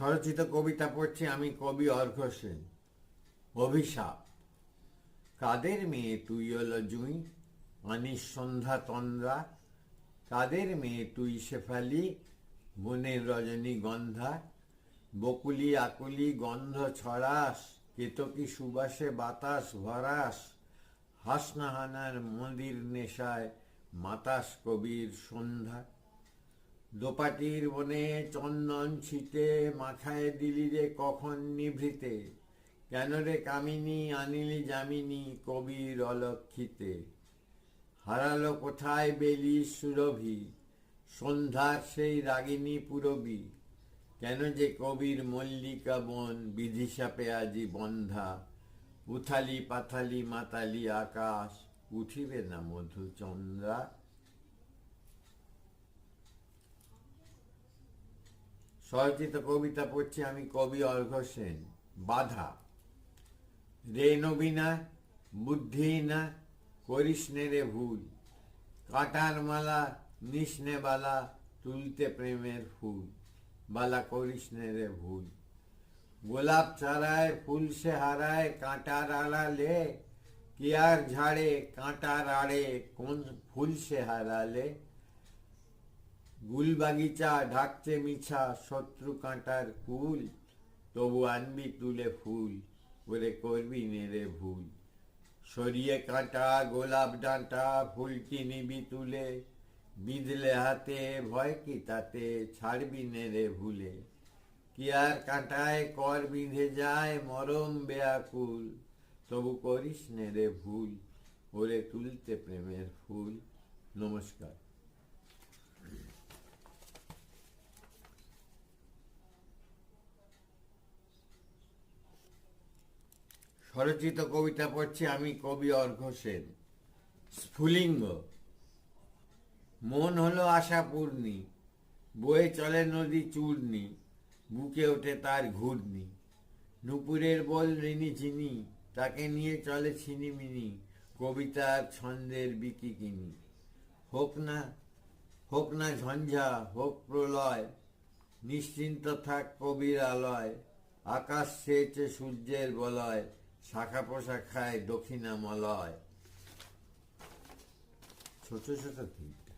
স্বরচিত কবিতা পড়ছি আমি কবি অর্ঘ সেন। অভিশাপ। কাদের মেয়ে তুই হল জুই? আনিস সন্ধ্যা তন্দ্রা। কাদের মেয়ে তুই শেফালি? বনের রজনী গন্ধা। বকুলি আকুলি গন্ধ ছড়াস, কেতকি সুবাসে বাতাস ভরাস। হাসনাহানার মন্দির নেশায় মাতাস কবির সন্ধ্যা। দোপাটির বনে চন্দন ছিটে মাথায় দিলি রে কখন নিভৃতে? কেন রে কামিনী আনিলি যামিনী কবির অলক্ষিতে? হারালো কোথায় বেলি সুরভি? সন্ধ্যার সেই রাগিনী পুরবী? কেন যে কবির মল্লিকা বন বিধিসাপে আজি বন্ধা? উথালি পাথালি মাতালি আকাশ, উঠিবে না মধুচন্দ্রা? স্বরচিত কবিতা পড়ছি আমি কবি অর্ঘ সেন। বাধা। রে নবীনা বুদ্ধি না করিস নে রে ভুল। কাটার মালা, নিসনে বালা, তুলতে প্রেমের ফুল। বালা করিস রে ভুল। গোলাপ চারায় ফুল সে হারায়, কাঁটার আড়ালে। কি আর ঝাড়ে, কাঁটার আড়ে, কোন ফুল সে হারালে? গুল বাগিচা ঢাকছে মিছা শত্রু কাঁটার কুল তবু আনবি তুলে ফুল, ওরে করবি নেড়ে ভুল। সরিয়ে কাঁটা, গোলাপ ডাঁটা, ফুলটি নিবি তুলে। বিঁধলে হাতে, ভয় কি তাতে, ছাড়বি নেড়ে ভুলে। কি আর কাঁটায় কর বিঁধে যায় মরম বেয়াকুল। তবু করিস নেড়ে ভুল, ওরে তুলতে প্রেমের ফুল। নমস্কার। স্বরচিত কবিতা পড়ছি আমি কবি অর্ঘ সেন। স্ফুলিঙ্গ। মন হলো আশা পূর্ণি বয়ে চলে নদী চূর্ণি। বুকে ওঠে তার ঘূর্ণি। নুপুরের বল ঋণী চিনি তাকে নিয়ে চলে ছিনিমিনি কবিতার ছন্দের বিকিকিনি হোক না হোক না ঝঞ্ঝা, হোক প্রলয়, নিশ্চিন্ত থাক কবির আলয়। আকাশ সেচে সূর্যের বলয়। শাখা প্রশাখায় দক্ষিণামলয়। ছোট ছোট ঠিক